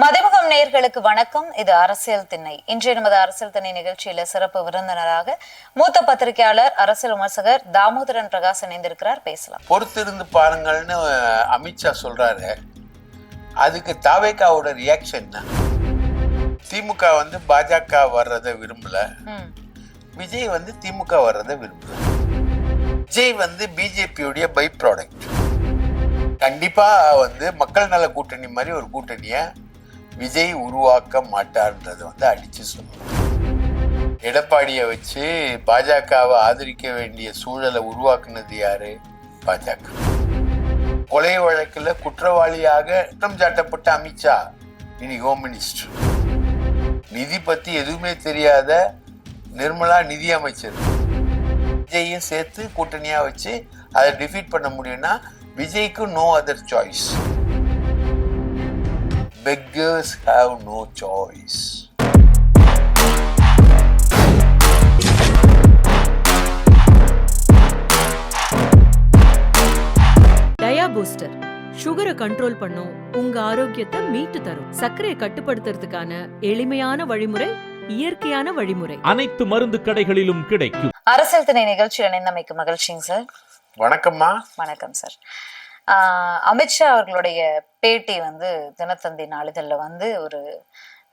மதிமுகம் நேயர்களுக்கு வணக்கம். இது அரசியல் திண்ணை. இன்றைய நமது அரசியல் திண்ணை நிகழ்ச்சியில சிறப்பு விருந்தினராக மூத்த பத்திரிகையாளர் அரசியல் விமர்சகர் தாமோதரன் பிரகாஷ் இணைந்திருக்கிறார். பேசலாம். பொறுத்திருந்து பாருங்கள்னு அமித்ஷா சொல்றாரு. அதுக்கு தாவேக்காவோட ரியாக்ஷன் திமுக வந்து பாஜக வர்றதை விரும்பல. ம், விஜய் வந்து திமுக வர்றதை விரும்பல. விஜய் வந்து பிஜேபியுடைய பை ப்ராடக்ட் கண்டிப்பா வந்து மக்கள் நல கூட்டணி மாதிரி ஒரு கூட்டணிய விஜய் உருவாக்க மாட்டார்ன்றதை வந்து அடிச்சு சொல்லணும். எடப்பாடியை வச்சு பாஜகவை ஆதரிக்க வேண்டிய சூழலை உருவாக்குனது யாரு? பாஜக. கொலை வழக்கில் குற்றவாளியாக குற்றம் சாட்டப்பட்ட அமித்ஷா இனி ஹோம் மினிஸ்டர் நிதி பத்தி எதுவுமே தெரியாத நிர்மலா நிதி அமைச்சர். விஜயையும் சேர்த்து கூட்டணியா வச்சு அதை டிஃபீட் பண்ண முடியும்னா விஜய்க்கு no other choice beggars have no choice. Dia booster சுகரை கண்ட்ரோல் பண்ணும் உங்க ஆரோக்கியத்தை மீட்டு தரும். சர்க்கரையை கட்டுப்படுத்துறதுக்கான எளிமையான வழிமுறை இயற்கையான வழிமுறை. அனைத்து மருந்து கடைகளிலும் கிடைக்கும். அரசியல் திணை நிகழ்ச்சியில் இணைந்தமைக்கு மகிழ்ச்சிங்க சார். வணக்கம்மா. வணக்கம் சார். அமித்ஷா அவர்களுடைய பேட்டி வந்து தினத்தந்தி நாளிதழில் வந்து ஒரு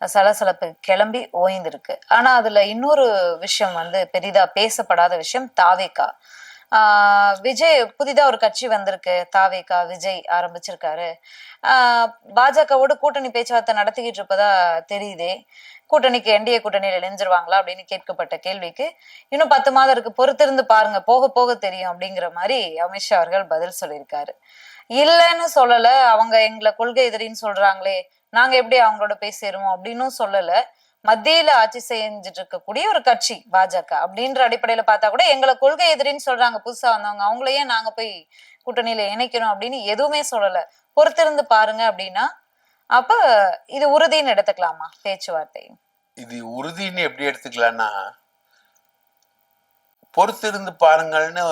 சலசலப்பு கிளம்பி ஓய்ந்திருக்கு. ஆனா அதுல இன்னொரு விஷயம் வந்து பெரிதா பேசப்படாத விஷயம் தாவேகா. விஜய் புதிதா ஒரு கட்சி வந்திருக்கு. தாவேகா விஜய் ஆரம்பிச்சிருக்காரு. ஆஹ் பாஜகவோட கூட்டணி பேச்சுவார்த்தை நடத்திக்கிட்டு இருப்பதா தெரியுதே. கூட்டணிக்கு என்டிஏ கூட்டணியில் இணைஞ்சிருவாங்களா அப்படின்னு கேட்கப்பட்ட கேள்விக்கு இன்னும் பத்து மாதம் இருக்கு. பொறுத்திருந்து பாருங்க. போக போக தெரியும் அப்படிங்கிற மாதிரி அமித்ஷா அவர்கள் பதில் சொல்லியிருக்காரு. இல்லைன்னு சொல்லல. அவங்க எங்களை கொள்கை எதிரின்னு சொல்றாங்களே. நாங்க எப்படி அவங்களோட போய் சேருவோம் அப்படின்னும் சொல்லல. மத்தியில ஆட்சி செஞ்சுட்டு இருக்கக்கூடிய ஒரு கட்சி பாஜக அப்படின்ற அடிப்படையில பார்த்தா கூட எங்களை கொள்கை எதிரின்னு சொல்றாங்க. புதுசா வந்தவங்க. அவங்களையே நாங்க போய் கூட்டணியில இணைக்கணும் அப்படின்னு எதுவுமே சொல்லல. பொறுத்திருந்து பாருங்க அப்படின்னா அப்ப இது உறுதின்னு எடுத்துக்கலாமா பேச்சுவார்த்தை இது உறுதின்னு எப்படி எடுத்துக்கலாம்னா பொறுத்திருந்து பாருங்கள்னு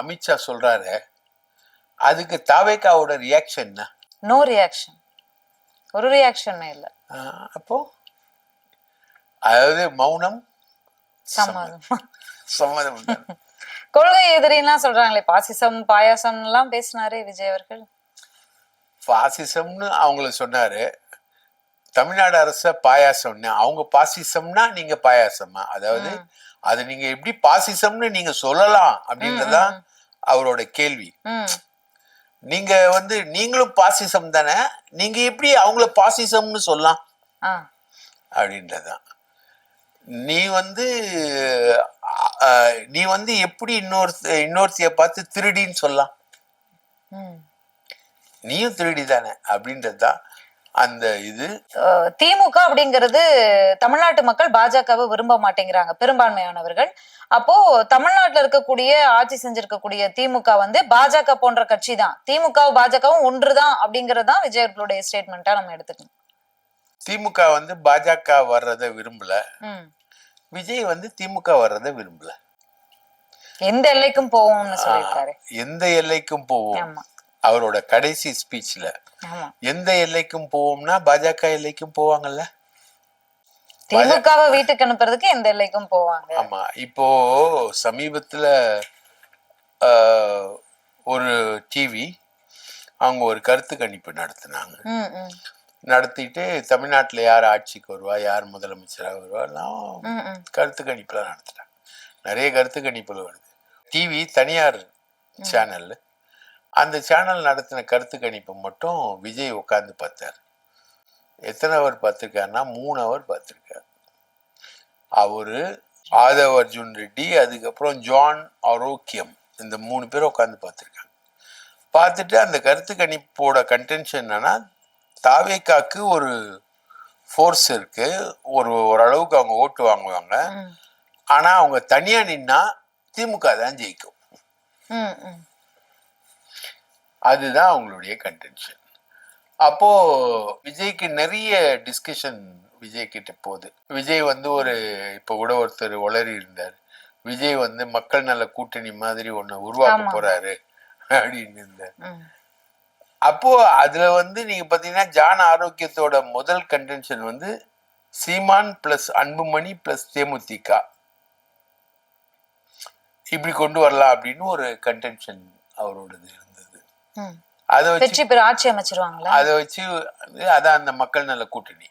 அமித்ஷா சொல்றாரு. அதுக்கு தாவேக்காவோட ரியாக்ஷன் நோ ரியாக்ஷன் ஒரு ரியாக்ஷனுமே இல்ல. அப்போ? அதாவது மௌனம் சம்மதம். சம்மதம். கொள்கை எதிரின்லாம் சொல்றாங்களே பாசிசம் பாயாசம் எல்லாம் பேசினாரே விஜய் அவர்கள். பாசிசம்னு அவங்கள சொன்னாரு. தமிழ்நாடு அரச பாயாசம்னு அவங்க பாசிசம்னா நீங்க பாயாசமா? அதாவது அது நீங்க எப்படி பாசிசம்னு நீங்க சொல்லலாம் அப்படின்றதுதான் அவரோட கேள்வி. நீங்க வந்து நீங்களும் பாசிசம் தானே? நீங்க எப்படி அவங்கள பாசிசம்னு சொல்லலாம்? ஆ. அப்படின்றதுதான் நீ வந்து நீ வந்து எப்படி இன்னொரு இன்னொருத்திய பார்த்து திருடின்னு சொல்லலாம்? நீயும் திருடி தானே அப்படின்றதுதான் அந்த இது? திமுக அப்படிங்கிறது தமிழ்நாட்டு மக்கள் பாஜகவை விரும்ப மாட்டேங்கிறாங்க பெரும்பான்மையானவர்கள். அப்போ தமிழ்நாட்டுல இருக்கக்கூடிய ஆட்சி செஞ்சிருக்கக்கூடிய திமுக வந்து பாஜக போன்ற கட்சி தான் திமுகவும் பாஜகவும் ஒன்றுதான் அப்படிங்கறதுதான் விஜய் அவர்களுடைய ஸ்டேட்மெண்ட்டா நம்ம எடுத்துக்கணும். திமுக வந்து பாஜக வர்றதை விரும்பல. விஜய் வந்து திமுக வர்றதை விரும்பல. எந்த எல்லைக்கும் போவோம்னு சொல்லியிருக்காரு. எந்த எல்லைக்கும் போவோம்? அவரோட கடைசி ஸ்பீச்ல எந்த எல்லைக்கும் போவோம்னா பாஜக எல்லைக்கும் போவாங்கல்ல? திமுகவை வீட்டுக்கு அனுப்புறதுக்கு எந்த எல்லைக்கும் போவாங்க? ஆமா. இப்போ சமீபத்துல ஒரு டிவி அவங்க ஒரு கருத்து கணிப்பு நடத்தினாங்க. நடத்திட்டு தமிழ்நாட்டுல யார் ஆட்சிக்கு வருவா யார் முதலமைச்சராக வருவா எல்லாம் ம் ம். கருத்து கணிப்புலாம் நடத்துறாங்க. நிறைய கருத்து கணிப்புல வருது. டிவி தனியார் சேனல் அந்த சேனல் நடத்தின கருத்து கணிப்பு மட்டும் விஜய் உட்கார்ந்து பார்த்தார். எத்தனை அவர் பார்த்திருக்காருன்னா மூணு அவர் பார்த்திருக்காரு. அவரு ஆதவ் அர்ஜுன் ரெட்டி அதுக்கப்புறம் ஜான் ஆரோக்கியம் இந்த மூணு பேரும் உட்காந்து பார்த்துருக்காங்க. பார்த்துட்டு அந்த கருத்து கணிப்போட கன்டென்ஷன் என்னன்னா தாவேக்காக்கு ஒரு ஃபோர்ஸ் இருக்கு. ஒரு ஓரளவுக்கு அவங்க ஓட்டு வாங்குவாங்க. ம். ஆனா அவங்க தனியா நின்னா திமுக தான் ஜெயிக்கும். அதுதான் அவங்களுடைய கன்டென்ஷன் அப்போ விஜய்க்கு நிறைய டிஸ்கஷன் விஜய் கிட்ட போகுது. விஜய் வந்து ஒரு இப்போ கூட ஒருத்தர் உளறி இருந்தார். விஜய் வந்து மக்கள் நல கூட்டணி மாதிரி ஒண்ணு உருவாக்க. போறாரு அப்படின்னு இருந்தார். அப்போ அதுல வந்து நீங்க பாத்தீங்கன்னா ஜான் ஆரோக்கியத்தோட முதல் கன்டென்ஷன் வந்து சீமான் பிளஸ் அன்புமணி பிளஸ் தேமுதிக. இப்படி கொண்டு வரலாம் அப்படின்னு ஒரு கன்டென்ஷன் அவரோடது இருந்தது. அதை வச்சு பெற ஆட்சி அமைச்சிருவாங்களா? அதை வச்சு அதான் அந்த மக்கள் நல கூட்டணி.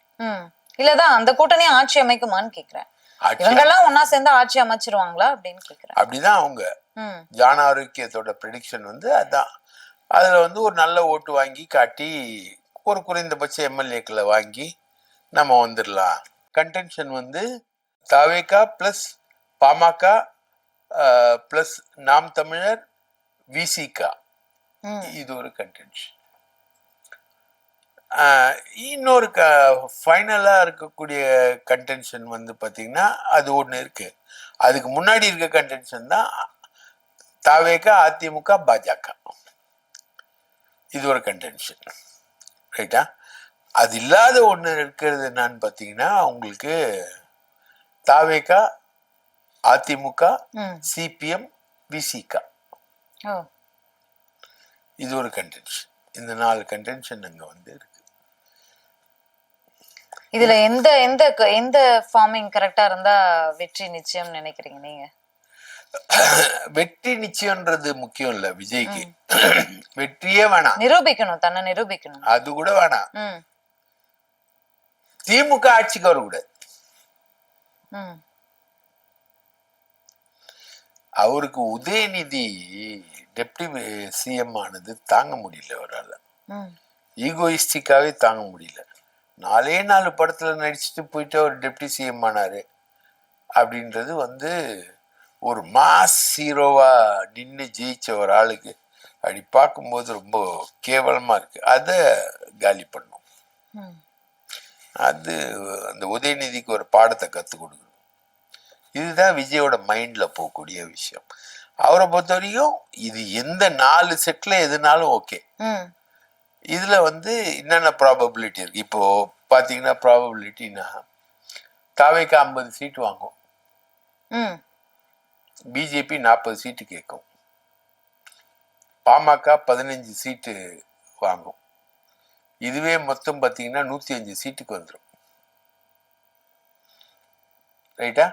இல்லதான் அந்த கூட்டணி ஆட்சி அமைக்குமான்னு கேக்குறேன். ஆட்சி இவங்க எல்லாம் ஒன்னா சேர்ந்து ஆட்சி அமைச்சிருவாங்களா அப்படின்னு கேக்குறேன். அப்படிதான் அவங்க. ஜான் ஆரோக்கியத்தோட ப்ரெடிக்ஷன் வந்து அதான். அதுல வந்து ஒரு நல்ல ஓட்டு வாங்கி காட்டி ஒரு குறைந்தபட்ச எம்எல்ஏக்களை வாங்கி நம்ம வந்துடலாம் கன்டென்ஷன் வந்து தாவேகா ப்ளஸ் பாமக ப்ளஸ் நாம் தமிழர் விசிகா. இது ஒரு கன்டென்ஷன் இன்னொரு க ஃபைனலாக இருக்கக்கூடிய கன்டென்ஷன் வந்து பார்த்தீங்கன்னா அது ஒன்று இருக்கு. அதுக்கு முன்னாடி இருக்க கன்டென்ஷன் தான் தாவேகா அதிமுக பாஜக. இது ஒரு கன்டென்ஷன் ரைட்டா அது இல்லாத ஒன்று இருக்கிறது என்னன்னு பார்த்தீங்கன்னா உங்களுக்கு தாவேகா அதிமுக சிபிஎம் விசிகா. இது ஒரு கன்டென்ஷன் இந்த நாலு கன்டென்ஷன் அங்கே வந்து இருக்கு. இதுல எந்த எந்த எந்த ஃபார்மிங் கரெக்டா இருந்தா வெற்றி நிச்சயம் நினைக்கிறீங்க நீங்க? வெற்றி நிச்சயம்ன்றது முக்கியம் இல்ல விஜய்க்கு. வெற்றியே வேணாம். நிரூபிக்கணும் தன்னை நிரூபிக்கணும். அது கூட வேணாம். திமுக ஆட்சிக்கு வரக்கூடாது. ம். அவருக்கு உதயநிதி டெப்டி சிஎம் ஆனது தாங்க முடியல அவரால். ம். ஈகோயிஸ்டிக்காவே தாங்க முடியல. நாலே நாலு படத்துல நடிச்சுட்டு போயிட்டு அவர் டெப்டி சிஎம் ஆனாரு அப்படின்றது வந்து ஒரு மாஸ் ஹீரோவா நின்று ஜெயிச்ச ஒரு ஆளுக்கு அப்படி பார்க்கும்போது ரொம்ப கேவலமா இருக்கு. அதை காலி பண்ணும் அது அந்த உதயநிதிக்கு ஒரு பாடத்தை கற்றுக் கொடுக்கணும். இதுதான் விஜயோட மைண்ட்ல போகக்கூடிய விஷயம். அவரை பொறுத்த வரைக்கும் இது எந்த நாலு செட்ல எதுனாலும் ஓகே இதுல வந்து என்னென்ன ப்ராபபிலிட்டி இருக்கு? இப்போ பாத்தீங்கன்னா ப்ராபபிலிட்டினா தாவேக்கு ஐம்பது சீட்டு வாங்கும். பிஜேபி நாற்பது சீட்டு கேட்கும் பாமக பதினஞ்சு சீட்டு வாங்கும். இதுவே மொத்தம் பார்த்தீங்கன்னா நூத்தி அஞ்சு சீட்டுக்கு வந்துடும் ரைட்டா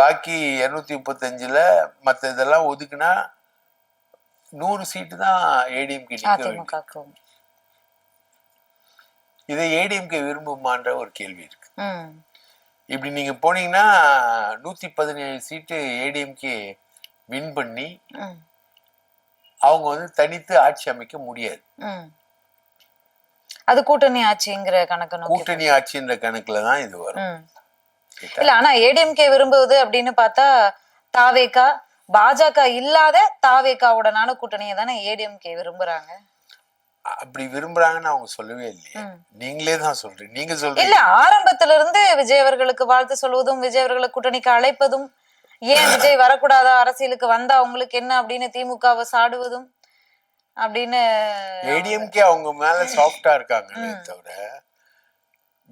பாக்கி இருநூத்தி முப்பத்தஞ்சுல மற்ற இதெல்லாம் ஒதுக்குனா நூறு சீட்டு தான் ஏடிஎம்கே நிற்க இதை ஏடிஎம்கே விரும்புமான்ற ஒரு கேள்வி இருக்கு. இப்படி நீங்க போனீங்கன்னா நூத்தி பதினேழு சீட்டு ஏடிஎம்கே வின் பண்ணி அவங்க வந்து தனித்து ஆட்சி அமைக்க முடியாது. அது கூட்டணி ஆட்சிங்கிற கணக்கு கூட்டணி ஆட்சின்ற கணக்குல தான் இது வரும். இல்ல ஆனா ஏடிஎம்கே விரும்புவது அப்படின்னு பார்த்தா தாவேகா பாஜக இல்லாத தாவேகாவுடனான கூட்டணியை தானே ஏடிஎம்கே விரும்புறாங்க? அப்படி விரும்புறாங்கன்னு அவங்க சொல்லவே இல்லையே. நீங்களே தான் சொல்றீங்க. நீங்க இல்ல சொல்றீங்க. ஆரம்பத்துல இருந்து விஜய் அவர்களுக்கு வாழ்த்து சொல்வதும் விஜய் அவர்களை கூட்டணிக்கு அழைப்பதும் ஏன் விஜய் வரக்கூடாதா அரசியலுக்கு வந்தா அவங்களுக்கு என்ன அப்படின்னு திமுகவை சாடுவதும் அப்படின்னு ஏடிஎம்கே அவங்க மேல சாஃப்டா இருக்காங்களே தவிர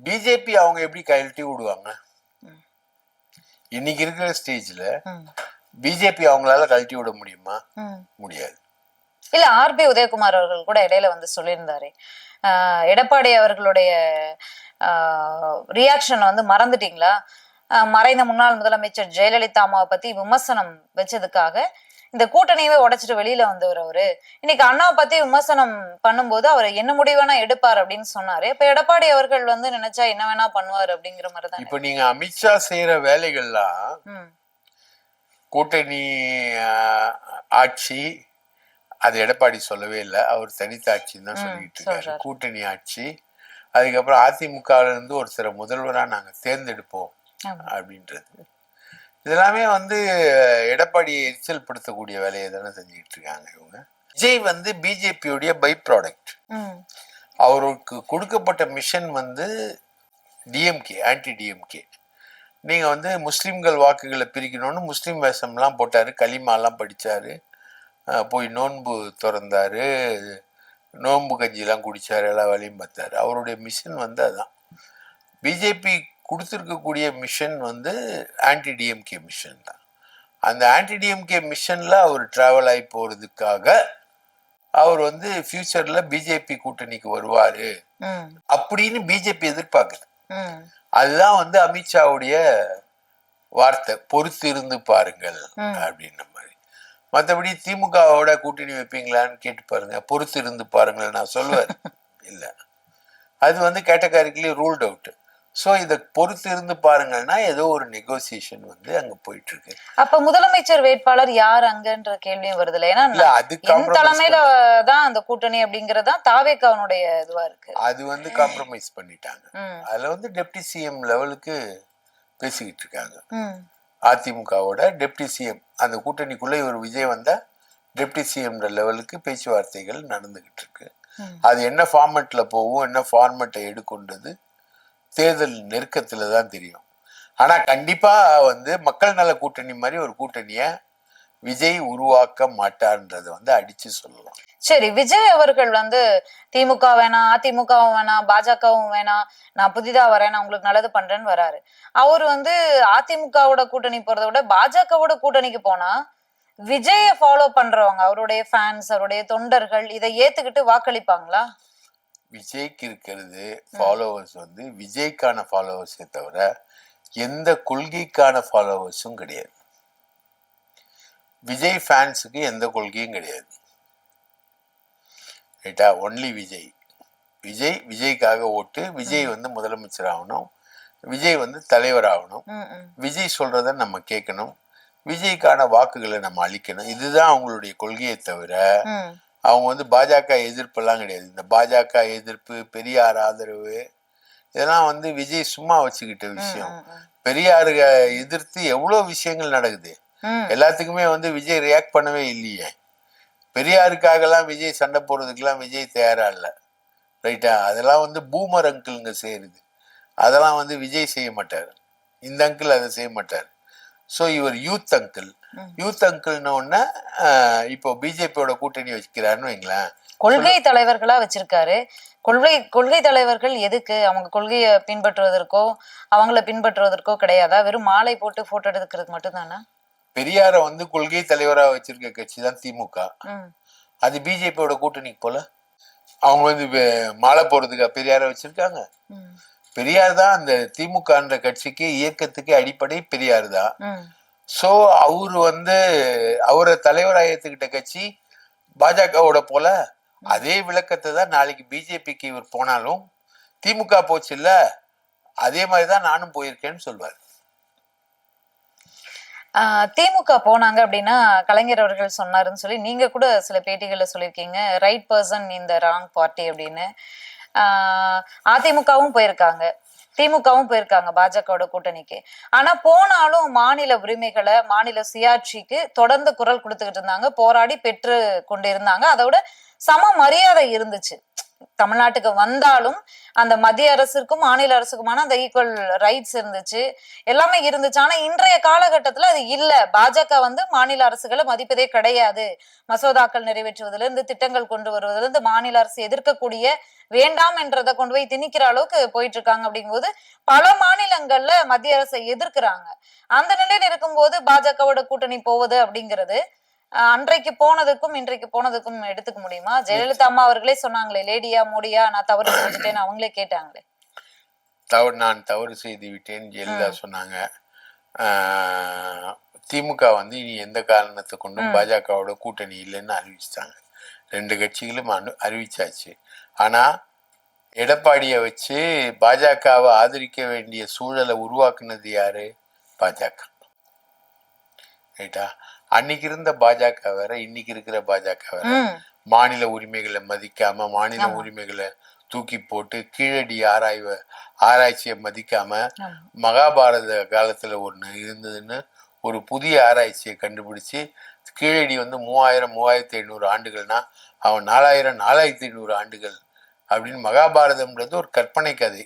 பிஜேபி அவங்க எப்படி கழட்டி விடுவாங்க? இன்னைக்கு இருக்கிற ஸ்டேஜ்ல பிஜேபி அவங்களால கழட்டி விட முடியுமா. முடியாது. இல்ல ஆர்பி உதயகுமார் அவர்கள் கூட இடையில வந்து சொல்லியிருந்தாரு. எடப்பாடி அவர்களுடைய ரியாக்ஷன் வந்து மறந்துட்டீங்களா? மறைந்த முன்னாள் முதலமைச்சர் ஜெயலலிதா அம்மாவை பத்தி விமர்சனம் வச்சதுக்காக இந்த கூட்டணியவே உடைச்சிட்டு வெளியில வந்தவர் அவரு இன்னைக்கு அண்ணாவை பத்தி விமர்சனம் பண்ணும்போது அவர் என்ன முடிவு வேணா எடுப்பார் அப்படின்னு சொன்னாரு. இப்ப எடப்பாடி அவர்கள் வந்து நினைச்சா என்ன வேணா பண்ணுவார் அப்படிங்கிற மாதிரிதான்? இப்ப நீங்க அமித்ஷா செய்யற வேலைகள்லாம் கூட்டணி ஆட்சி அது எடப்பாடி சொல்லவே இல்லை. அவர் தனித்த ஆட்சின்னு தான் சொல்லிட்டு இருக்காரு. கூட்டணி ஆட்சி. அதுக்கப்புறம் அதிமுகல இருந்து ஒருத்தரை முதல்வரா நாங்க தேர்ந்தெடுப்போம். அப்படின்றது. இதெல்லாமே வந்து எடப்பாடியை எரிச்சல் படுத்தக்கூடிய வேலையை தானே செஞ்சுக்கிட்டு இருக்காங்க இவங்க. விஜய் வந்து பிஜேபியோடைய பை ப்ராடக்ட் அவருக்கு கொடுக்கப்பட்ட மிஷன் வந்து டிஎம்கே ஆன்டி டிஎம்கே நீங்க வந்து முஸ்லிம்கள் வாக்குகளை பிரிக்கணும்னு முஸ்லீம் வேஷம்லாம் போட்டாரு களிமாலாம் அஹ் போய் நோன்பு திறந்தாரு நோன்பு கஞ்சிலாம் குடிச்சாரு எல்லா வேலையும் பார்த்தாரு. அவருடைய மிஷன் வந்து அதான். பிஜேபி கொடுத்துருக்கக்கூடிய மிஷன் வந்து ஆன்டி டிஎம்கே மிஷன் தான். அந்த ஆன்டி டிஎம்கே மிஷன்ல அவர் டிராவல் ஆகி போறதுக்காக அவர் வந்து ஃபியூச்சர்ல பிஜேபி கூட்டணிக்கு வருவாரு. அப்படின்னு பிஜேபி எதிர்பார்க்குது அதுதான் வந்து அமித்ஷாவுடைய வார்த்தை பொறுத்து இருந்து பாருங்கள். அப்படின்ன மாதிரி. மற்றபடி திமுகவோட கூட்டணி வைப்பீங்களான்னு கேட்டு பாருங்க. பொறுத்து இருந்து பாருங்கள் நான் சொல்லுவேன். இல்ல. அது வந்து கேட்டகாரிக்கலி ரூல்ட் அவுட் ஸோ இதை பொறுத்து இருந்து பாருங்கள்னா ஏதோ ஒரு நெகோசியேஷன் வந்து அங்க போயிட்டு இருக்கு அப்ப முதலமைச்சர் வேட்பாளர் யார் அங்கன்ற கேள்வியும் வருதுல்ல. ஏன்னா இல்ல அது என் compromise தலைமையில தான் அந்த கூட்டணி அப்படிங்கறதுதான் தாவேக்காவனுடைய இதுவா இருக்கு. அது வந்து காம்ப்ரமைஸ் பண்ணிட்டாங்க. அதுல வந்து டெப்டி சிஎம் லெவலுக்கு பேசிக்கிட்டு இருக்காங்க. அதிமுகவோட டெப்டி சிஎம் அந்த கூட்டணிக்குள்ள இவர் விஜய் வந்தா டெப்டி சிஎம்ன்ற லெவலுக்கு பேச்சுவார்த்தைகள் நடந்துகிட்டு இருக்கு. அது என்ன ஃபார்மேட்ல போகும் என்ன ஃபார்மேட்டை எடுக்கொண்டது தேர்தல் நெருக்கத்துல தான் தெரியும். ஆனா கண்டிப்பா வந்து மக்கள் நல கூட்டணி மாதிரி ஒரு கூட்டணிய விஜய் உருவாக்க மாட்டார்ன்றத வந்து அடிச்சு சொல்லலாம். சரி விஜய் அவர்கள் வந்து திமுக வேணாம் அதிமுகவும் வேணாம் பாஜகவும் வேணாம் நான் புதிதா வரேன் நான் உங்களுக்கு நல்லது பண்றேன்னு வராரு. அவர் வந்து அதிமுகவோட கூட்டணி போறதை விட பாஜகவோட கூட்டணிக்கு போனா விஜய ஃபாலோ பண்றவங்க அவருடைய ஃபேன்ஸ் அவருடைய தொண்டர்கள் இதை ஏத்துக்கிட்டு வாக்களிப்பாங்களா? விஜய்க்கு இருக்கிறது ஃபாலோவர்ஸ் வந்து விஜய்க்கான ஃபாலோவர்ஸே தவிர எந்த கொள்கைக்கான ஃபாலோவர்ஸும் கிடையாது. விஜய் ஃபேன்ஸுக்கு எந்த கொள்கையும் கிடையாது. ரைட்டா ஒன்லி விஜய். விஜய் விஜய்க்காக ஓட்டு விஜய் வந்து முதலமைச்சர் ஆகணும் விஜய் வந்து தலைவர் ஆகணும். விஜய் சொல்றத நம்ம கேட்கணும். விஜய்க்கான வாக்குகளை நம்ம அளிக்கணும். இதுதான் அவங்களுடைய கொள்கையை தவிர அவங்க வந்து பாஜக எதிர்ப்பெல்லாம் கிடையாது. இந்த பாஜக எதிர்ப்பு பெரியார் ஆதரவு இதெல்லாம் வந்து விஜய் சும்மா வச்சுக்கிட்ட விஷயம். பெரியாரு எதிர்த்து எவ்வளோ விஷயங்கள் நடக்குது. எல்லாத்துக்குமே வந்து விஜய் ரியாக்ட் பண்ணவே இல்லையே. பெரியாருக்காகலாம் விஜய் சண்டை போடுறதுக்கெல்லாம் விஜய் தயாரா இல்லை. ரைட்டா அதெல்லாம் வந்து பூமர் அங்கிள்ங்க செய்யுது அதெல்லாம் வந்து விஜய் செய்ய மாட்டார். இந்த அங்கிள் அதை செய்ய மாட்டார். ஸோ இவர் யூத் அங்கிள். யூத் அங்கிள்னு ஒன்று இப்போ பிஜேபியோட கூட்டணி வச்சுக்கிறாருன்னு வைங்களேன். கொள்கை தலைவர்களா வச்சிருக்காரு. கொள்கை கொள்கை தலைவர்கள் எதுக்கு? அவங்க கொள்கையை பின்பற்றுவதற்கோ அவங்கள பின்பற்றுவதற்கோ கிடையாதா? வெறும் மாலை போட்டு போட்டோ எடுக்கிறதுக்கு மட்டும்தானா? பெரியாரை வந்து கொள்கை தலைவரா வச்சிருக்க கட்சி தான் திமுக அது பிஜேபியோட கூட்டணிக்கு போல. அவங்க வந்து மாலை போறதுக்கா பெரியாரை வச்சிருக்காங்க. பெரியார் தான் அந்த திமுகன்ற கட்சிக்கு இயக்கத்துக்கு அடிப்படை பெரியார் தான். ஸோ அவர் வந்து அவரை தலைவராக ஏற்றுக்கிட்ட கட்சி பாஜகவோட போல அதே விளக்கத்தை தான் நாளைக்கு பிஜேபிக்கு இவர் போனாலும் திமுக போச்சு இல்ல அதே மாதிரி தான் நானும் போயிருக்கேன்னு சொல்வார். திமுக போனாங்க அப்படின்னா கலைஞர் அவர்கள் சொன்னாருன்னு சொல்லி நீங்க கூட சில பேட்டிகள்ல சொல்லியிருக்கீங்க ரைட் பர்சன் இந்த ராங் பார்ட்டி அப்படின்னு. அதிமுகவும் போயிருக்காங்க. திமுகவும் போயிருக்காங்க பாஜகவோட கூட்டணிக்கு. ஆனா போனாலும் மாநில உரிமைகளை மாநில சுயாட்சிக்கு தொடர்ந்து குரல் கொடுத்துக்கிட்டு இருந்தாங்க. போராடி பெற்று கொண்டு இருந்தாங்க அதோட சம மரியாதை இருந்துச்சு. தமிழ்நாட்டுக்கு வந்தாலும் அந்த மத்திய அரசுக்கும் மாநில அரசுக்குமான அந்த ஈக்குவல் ரைட்ஸ் இருந்துச்சு. எல்லாமே இருந்துச்சு. ஆனா இன்றைய காலகட்டத்துல அது இல்ல. பாஜக வந்து மாநில அரசுகளை மதிப்பதே கிடையாது. மசோதாக்கள் நிறைவேற்றுவதிலிருந்து இருந்து திட்டங்கள் கொண்டு வருவதிலிருந்து இருந்து மாநில அரசு எதிர்க்கக்கூடிய வேண்டாம் என்றதை கொண்டு போய் திணிக்கிற அளவுக்கு போயிட்டு இருக்காங்க அப்படிங்கும்போது பல மாநிலங்கள்ல மத்திய அரசை எதிர்க்கிறாங்க. அந்த நிலையில் இருக்கும்போது பாஜகவோட கூட்டணி போவது அப்படிங்கிறது அன்றைக்கு போனதுக்கும் இன்றைக்கு போனதுக்கும் எடுத்துக்க முடியுமா? ஜெயலலிதா அம்மா அவர்களே சொன்னாங்களே லேடியா மோடியா நான் தவறு செஞ்சுட்டேன்னு. அவங்களே கேட்டாங்களே. தவறு நான் தவறு செய்து விட்டேன் ஜெயலலிதா சொன்னாங்க. திமுக வந்து இனி எந்த காரணத்தை கொண்டும் பாஜகவோட கூட்டணி இல்லைன்னு அறிவிச்சிட்டாங்க. ரெண்டு கட்சிகளும் அனு அறிவிச்சாச்சு. ஆனா எடப்பாடியை வச்சு பாஜகவை ஆதரிக்க வேண்டிய சூழலை உருவாக்குனது யாரு? பாஜக. ரைட்டா? அன்னைக்கு இருந்த பாஜக வேற இன்னைக்கு இருக்கிற பாஜக வேற. மாநில உரிமைகளை மதிக்காம மாநில உரிமைகளை தூக்கி போட்டு கீழடி ஆராய்வ ஆராய்ச்சியை மதிக்காம. மகாபாரத காலத்துல ஒண்ணு இருந்ததுன்னு ஒரு புதிய ஆராய்ச்சியை கண்டுபிடிச்சு கீழடி வந்து மூவாயிரம் மூவாயிரத்தி ஐநூறு ஆண்டுகள்னா அவன் நாலாயிரம் நாலாயிரத்தி ஐநூறு ஆண்டுகள் அப்படின்னு மகாபாரதம்ன்றது ஒரு கற்பனை கதை.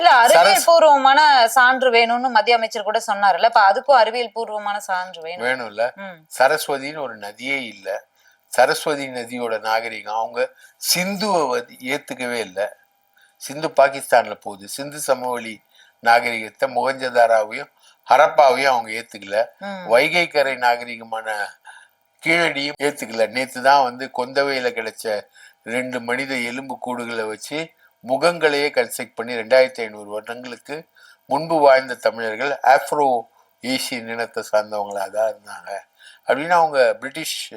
இல்ல அறிவியல் பூர்வமான சான்று வேணும்னு மத்திய அமைச்சர் கூட சொன்னார்ல இப்ப அதுக்கும் அறிவியல் பூர்வமான சான்று வேணும். வேணும்ல. ம். சரஸ்வதின்னு ஒரு நதியே இல்லை. சரஸ்வதி நதியோட நாகரிகம் அவங்க சிந்துவை ஏத்துக்கவே இல்லை. சிந்து பாகிஸ்தான்ல போகுது. சிந்து சமவெளி நாகரிகத்தை முகஞ்சதாராவையும் ஹரப்பாவையும் அவங்க ஏத்துக்கல. வைகை கரை நாகரிகமான கீழடியும் ஏத்துக்கல. நேத்து தான் வந்து கொந்தவையில கிடைச்ச ரெண்டு மனித எலும்பு கூடுகளை வச்சு முகங்களையே கன்செக்ட் பண்ணி ரெண்டாயிரத்தி ஐநூறு வருடங்களுக்கு முன்பு வாழ்ந்த தமிழர்கள் ஆப்ரோ ஏசியன் இனத்தை சார்ந்தவங்களா தான் இருந்தாங்க. அப்படின்னு அவங்க பிரிட்டிஷ்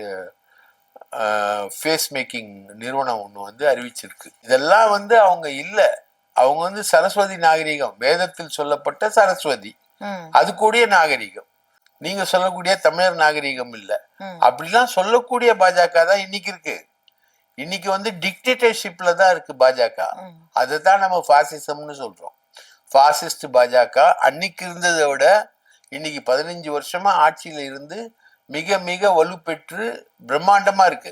ஃபேஸ் மேக்கிங் நிறுவனம் ஒன்று வந்து அறிவிச்சிருக்கு. இதெல்லாம் வந்து அவங்க இல்லை. அவங்க வந்து சரஸ்வதி நாகரிகம். வேதத்தில் சொல்லப்பட்ட சரஸ்வதி. அது கூடிய நாகரிகம். நீங்க சொல்லக்கூடிய தமிழர் நாகரிகம் இல்ல. அப்படிலாம் சொல்லக்கூடிய பாஜக தான் இன்னைக்கு இருக்கு. இன்னைக்கு வந்து டிக்டேட்டர்ஷிப்ல தான் இருக்கு பாஜக. ம். அதை தான் நம்ம பாசிசம்னு சொல்றோம். பாசிஸ்ட் பாஜக அன்னைக்கு இருந்ததை விட இன்னைக்கு பதினஞ்சு வருஷமா ஆட்சியில இருந்து மிக மிக வலுப்பெற்று பிரம்மாண்டமா இருக்கு.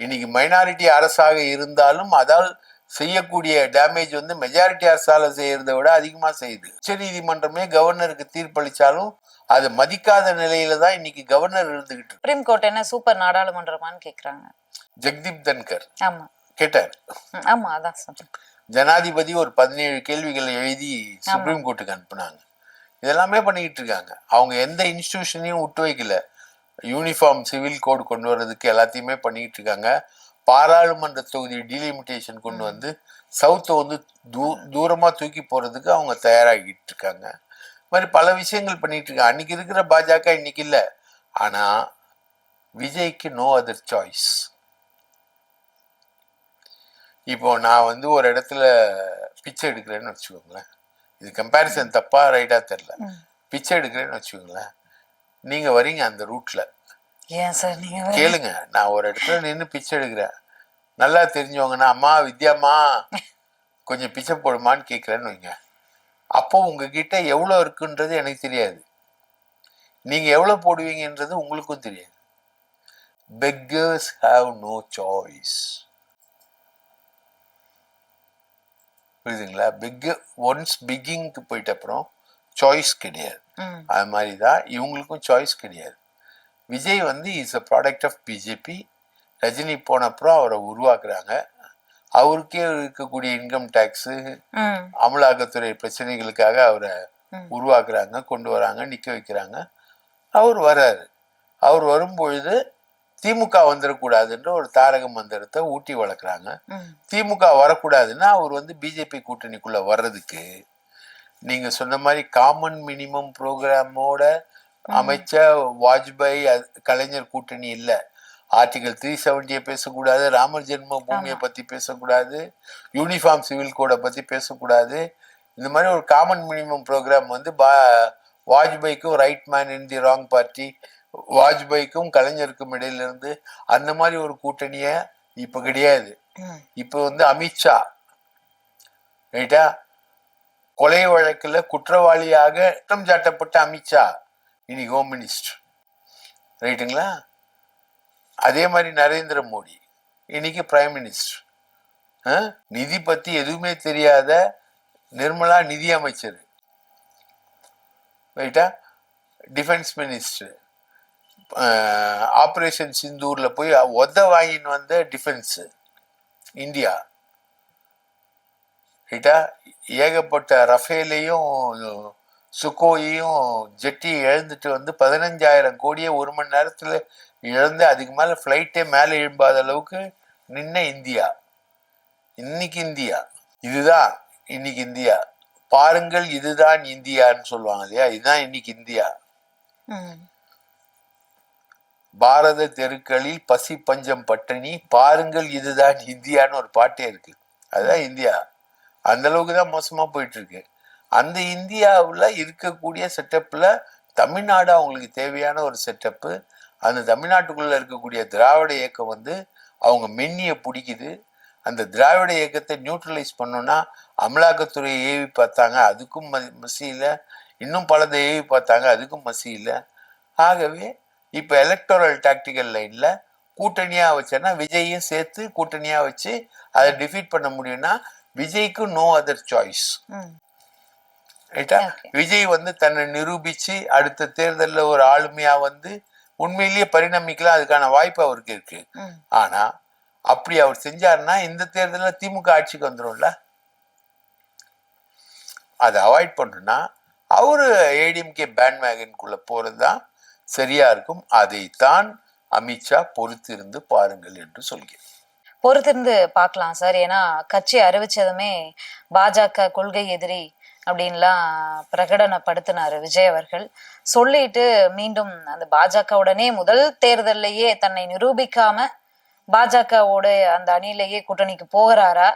இன்னைக்கு மைனாரிட்டி அரசாக இருந்தாலும் அதால் செய்யக்கூடிய டேமேஜ் வந்து மெஜாரிட்டி அரசால செய்யறதை விட அதிகமா செய்யுது. உச்ச நீதிமன்றமே கவர்னருக்கு தீர்ப்பளிச்சாலும் அதை மதிக்காத நிலையில தான் இன்னைக்கு கவர்னர் இருந்துகிட்டு சுப்ரீம் கோர்ட் என்ன சூப்பர் நாடாளுமன்றமான்னு கேக்குறாங்க. ஜெக்தீப் தன்கர். ஆமா. கேட்டார். ஆமா அதான் ஜனாதிபதி ஒரு பதினேழு கேள்விகளை எழுதி சுப்ரீம் கோர்ட்டுக்கு அனுப்புனாங்க. இதெல்லாமே பண்ணிக்கிட்டு இருக்காங்க. அவங்க எந்த இன்ஸ்டிடியூஷனையும் விட்டு வைக்கல. யூனிஃபார்ம் சிவில் கோட் கொண்டு வர்றதுக்கு எல்லாத்தையுமே பண்ணிக்கிட்டு இருக்காங்க. பாராளுமன்ற தொகுதி டீலிமிட்டேஷன் கொண்டு வந்து சவுத்தை வந்து தூ தூரமா தூக்கி போறதுக்கு அவங்க தயாராகிட்டு இருக்காங்க. மாதிரி பல விஷயங்கள் பண்ணிட்டு இருக்காங்க அன்னைக்கு இருக்கிற பாஜக இன்னைக்கு இல்ல. ஆனா விஜய்க்கு நோ அதர் சாய்ஸ் இப்போ நான் வந்து ஒரு இடத்துல பிச்சை எடுக்கிறேன்னு வச்சுக்கோங்களேன். இது கம்பேரிசன் தப்பா ரைட்டா தெரில. பிச்சை எடுக்கிறேன்னு வச்சுக்கோங்களேன். நீங்க வரீங்க அந்த ரூட்ல ஏன் சார் நீங்க வேற- கேளுங்க. நான் ஒரு இடத்துல நின்று பிச்சை எடுக்கிறேன். நல்லா தெரிஞ்சவங்கன்னா அம்மா வித்யாம்மா கொஞ்சம் பிச்சை போடுமான்னு கேட்குறேன்னு வைங்க. அப்போ உங்ககிட்ட எவ்வளோ இருக்குன்றது எனக்கு தெரியாது. நீங்க எவ்வளோ போடுவீங்கன்றது உங்களுக்கும் தெரியாது. Beggars have no choice. புரியுதுங்களா? பிக் ஒன்ஸ் பிக்கிங்க்கு போயிட்ட அப்புறம் சாய்ஸ் கிடையாது. அது மாதிரி தான் இவங்களுக்கும் சாய்ஸ் கிடையாது. விஜய் வந்து is a product of BJP Rajini போன அப்புறம் அவரை உருவாக்குறாங்க. அவருக்கே இருக்கக்கூடிய இன்கம் டேக்ஸு அமலாக்கத்துறை பிரச்சனைகளுக்காக அவரை. உருவாக்குறாங்க கொண்டு வராங்க நிற்க வைக்கிறாங்க. அவர் வராரு. அவர் வரும்பொழுது திமுக வந்துடக்கூடாதுன்ற ஒரு தாரக மந்திரத்தை ஊட்டி வளர்க்குறாங்க. திமுக வரக்கூடாதுன்னா அவர் வந்து பிஜேபி கூட்டணிக்குள்ள வர்றதுக்கு நீங்க சொன்ன மாதிரி காமன் மினிமம் ப்ரோக்ராமோட அமைச்ச வாஜ்பாய் கலைஞர் கூட்டணி இல்ல. ஆர்டிகல் த்ரீ செவன்டியை பேசக்கூடாது ராமர் ஜென்ம பூமியை பத்தி பேசக்கூடாது யூனிஃபார்ம் சிவில் கோடை பத்தி பேசக்கூடாது. இந்த மாதிரி ஒரு காமன் மினிமம் ப்ரோக்ராம் வந்து பா வாஜ்பாய்க்கும் right man in the wrong party வாஜ்பாய்க்கும் கலைஞருக்கும் இடையில இருந்து அந்த மாதிரி ஒரு கூட்டணிய இப்ப கிடையாது. இப்போ வந்து அமித்ஷா ரைட்டா? கொலை வழக்குல குற்றவாளியாக குற்றம் சாட்டப்பட்ட அமித்ஷா இன்னைக்கு ஹோம் மினிஸ்டர் ரைட்டுங்களா? அதே மாதிரி நரேந்திர மோடி இன்னைக்கு பிரைம் மினிஸ்டர் நிதி பத்தி எதுவுமே தெரியாத நிர்மலா நிதி அமைச்சர். ரைட்டா டிஃபென்ஸ் மினிஸ்டர் ஆப்ரேஷன் சிந்தூர்ல போய் ஒத்த வாங்கின்னு வந்த டிஃபென்ஸ் இந்தியா. ரைட்டா ஏகப்பட்ட ரஃபேலையும் சுக்கோயையும் ஜெட்டி எழுந்துட்டு வந்து பதினஞ்சாயிரம் கோடியை ஒரு மணி நேரத்தில் இழந்து அதுக்கு மேல ஃப்ளைட்டே மேலே எழும்பாத அளவுக்கு நின்ன இந்தியா. இன்னைக்கு இந்தியா. இதுதான் இன்னைக்கு இந்தியா. பாருங்கள் இதுதான் இந்தியான்னு சொல்லுவாங்க இல்லையா? இதுதான் இன்னைக்கு இந்தியா. பாரத தெருக்களில் பசி பஞ்சம் பட்டினி பாருங்கள் இதுதான் இந்தியான்னு ஒரு பாட்டே இருக்கு. அதுதான் இந்தியா. அந்த அளவுக்கு தான் மோசமா போயிட்டு இருக்கு அந்த இந்தியாவுல இருக்கக்கூடிய செட்டப்ல தமிழ்நாடு அவங்களுக்கு தேவையான ஒரு செட்டப்பு அந்த தமிழ்நாட்டுக்குள்ள இருக்கக்கூடிய திராவிட இயக்கம் வந்து அவங்க மென்னிய பிடிக்குது. அந்த திராவிட இயக்கத்தை நியூட்ரலைஸ் பண்ணோம்னா அமலாக்கத்துறையை ஏவி பார்த்தாங்க அதுக்கும் மசியில இன்னும் பலதை ஏவி பார்த்தாங்க அதுக்கும் மசியில ஆகவே இப்போ எலக்டோரல் டாக்டிக்கல் லைன்ல கூட்டணியா வச்சேன்னா விஜயையும் சேர்த்து கூட்டணியா வச்சு அதை டிஃபீட் பண்ண முடியும்னா விஜய்க்கு நோ அதர் சாய்ஸ். ரைட்டா. விஜய் வந்து தன்னை நிரூபிச்சு அடுத்த தேர்தல்ல ஒரு ஆளுமையா வந்து உண்மையிலேயே பரிணமிக்கலாம் அதுக்கான வாய்ப்பு அவருக்கு இருக்கு. ஆனா அப்படி அவர் செஞ்சாருன்னா இந்த தேர்தல்ல திமுக ஆட்சிக்கு வந்துரும்ல? அதை அவாய்ட் பண்ணணும்னா அவரு ஏடிஎம்கே பேண்ட் மேகனுக்குள்ள போறது தான் சரியா இருக்கும். அதைத்தான் அமித்ஷா பொறுத்திருந்து பாருங்கள் என்று சொல்கிறேன். பொறுத்திருந்து பார்க்கலாம் சார். ஏன்னா கட்சி அறிவிச்சதுமே பாஜக கொள்கை எதிரி அப்படின்லாம் பிரகடனப்படுத்தினார் விஜய் அவர்கள். சொல்லிட்டு மீண்டும் அந்த பாஜகவுடனே முதல் தேர்தல்லையே தன்னை நிரூபிக்காம பாஜகவோட அந்த அணியிலேயே கூட்டணிக்கு போகிறாரா?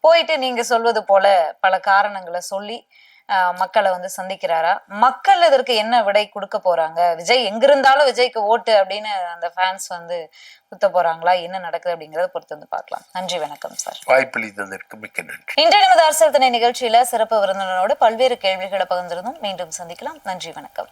போயிட்டு நீங்க சொல்வது போல பல காரணங்களை சொல்லி மக்களை வந்து சந்திக்கிறாரா? மக்கள் இதற்கு என்ன விடை கொடுக்க போறாங்க? விஜய் எங்கிருந்தாலும் விஜய்க்கு ஓட்டு அப்படின்னு அந்த ஃபேன்ஸ் வந்து குத்த போறாங்களா? என்ன நடக்குது அப்படிங்கறத பொறுத்து வந்து பார்க்கலாம். நன்றி வணக்கம் சார். வாய்ப்பளித்ததற்கு மிக்க நன்றி. இன்றைய நமது அரசியல் திணை நிகழ்ச்சியில சிறப்பு விருந்தினரோடு பல்வேறு கேள்விகளை பகிர்ந்திருந்தோம். மீண்டும் சந்திக்கலாம். நன்றி வணக்கம்.